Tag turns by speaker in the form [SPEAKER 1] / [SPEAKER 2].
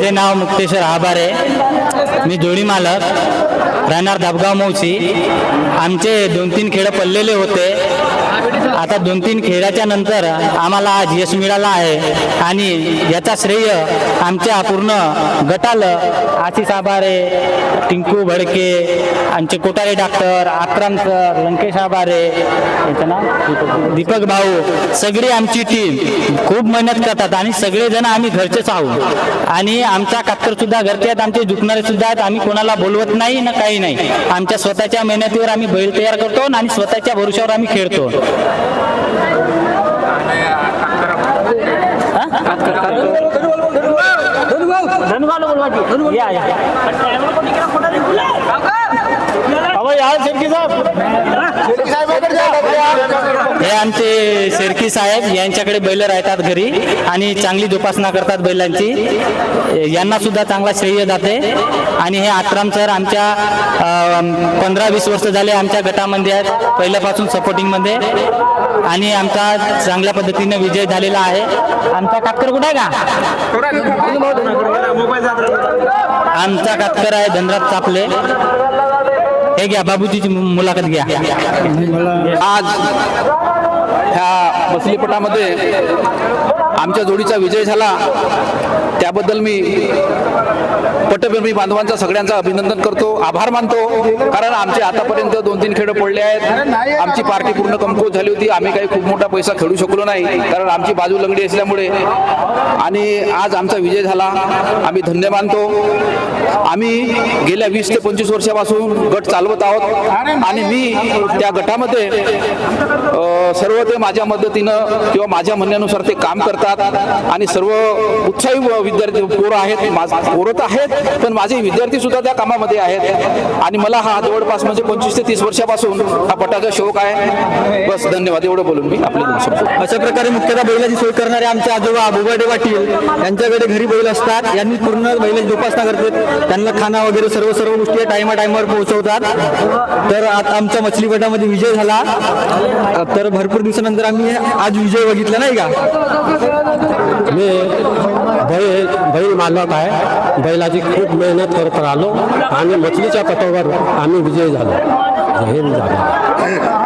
[SPEAKER 1] माझे नाव मुक्तेश्वर आभारे मी जोडी मालक. राहणार दाबगाव मौसी. आमचे दोन तीन खेळ पडलेले होते. आता दोन तीन खेळाच्या नंतर आम्हाला आज यश मिळालं आहे. आणि याचा श्रेय आमच्या पूर्ण गटाला आशिष आभारे टिंकू भडके आमचे कोटारे डॉक्टर आक्रम सर लंकेश आभारे याचं नाव? दीपक भाऊ सगळी आमची टीम खूप मेहनत करतात आणि सगळेजण आम्ही घरचेच आहोत. आणि आमचा कातकर सुद्धा घरचे आहेत आमचे दुखणारे सुद्धा आहेत आम्ही कोणाला बोलवत नाही ना काही नाही. आमच्या स्वतःच्या मेहनतीवर आम्ही बैल तयार करतो आणि स्वतःच्या भरोशावर आम्ही खेळतो. Ya, ya, ya. Apa ya, Sergi, Sob? हे आमचे शेरकी साहेब यांच्याकडे बैल राहतात घरी आणि चांगली जोपासना करतात बैलांची. यांना सुद्धा चांगला श्रेय जाते. आणि हे आत्राम सर आमच्या पंधरा वीस वर्ष झाले आमच्या गटामध्ये आहेत. पहिल्यापासून सपोर्टिंगमध्ये आणि आमचा चांगल्या पद्धतीने विजय झालेला आहे. आमचा कातकर कुठे आहे का? आमचा कातकर आहे धनराज चापले. हे घ्या बाबूजीची मुलाखत घ्या.
[SPEAKER 2] आज मसलीपटामध्ये आमच्या जोडीचा विजय झाला. त्याबद्दल मी पटप्रेमी बांधवांचा सगळ्यांचा अभिनंदन करतो. आभार मानतो. कारण आमचे आतापर्यंत दोन तीन खेळ पडले आहेत. आमची पार्टी पूर्ण कमकुवत झाली होती. आम्ही काही खूप मोठा पैसा खेळू शकलो नाही. कारण आमची बाजू लंगडी असल्यामुळे. आणि आज आमचा विजय झाला. आम्ही धन्य मानतो. आम्ही गेल्या वीस ते पंचवीस वर्षापासून गट चालवत आहोत. आणि मी त्या गटामध्ये सर्व ते माझ्या मदतीनं किंवा माझ्या म्हणण्यानुसार ते काम करतात. आणि सर्व उत्साही विद्यार्थी पोरं आहेत. माझ पोरं तर आहेत पण माझे विद्यार्थी सुद्धा त्या कामामध्ये आहेत. आणि मला हा जवळपास म्हणजे पंचवीस ते तीस वर्षापासून हा पटाचा शौक आहे. बस धन्यवाद. एवढं बोलून मी आपले
[SPEAKER 3] अशा प्रकारे मुख्यतः बैलाची सोय करणारे आमचे आजोबा बोबाडे पाटील यांच्याकडे घरी बैल असतात. यांनी पूर्ण बैलाची जोपासना करतात. त्यांना खाना वगैरे सर्व सर्व गोष्टी टायमा टायमावर पोहोचवतात. तर आता आमच्या मछलीपटामध्ये विजय झाला. तर भरपूर भरपूर दिवसानंतर आम्ही आज विजय बघितला नाही का?
[SPEAKER 4] मी बैल बैल मालक आहे. बैलाची खूप मेहनत करत राहिलो आणि मछलीच्या पटावर आम्ही विजयी झालो. हे हिंद. झालो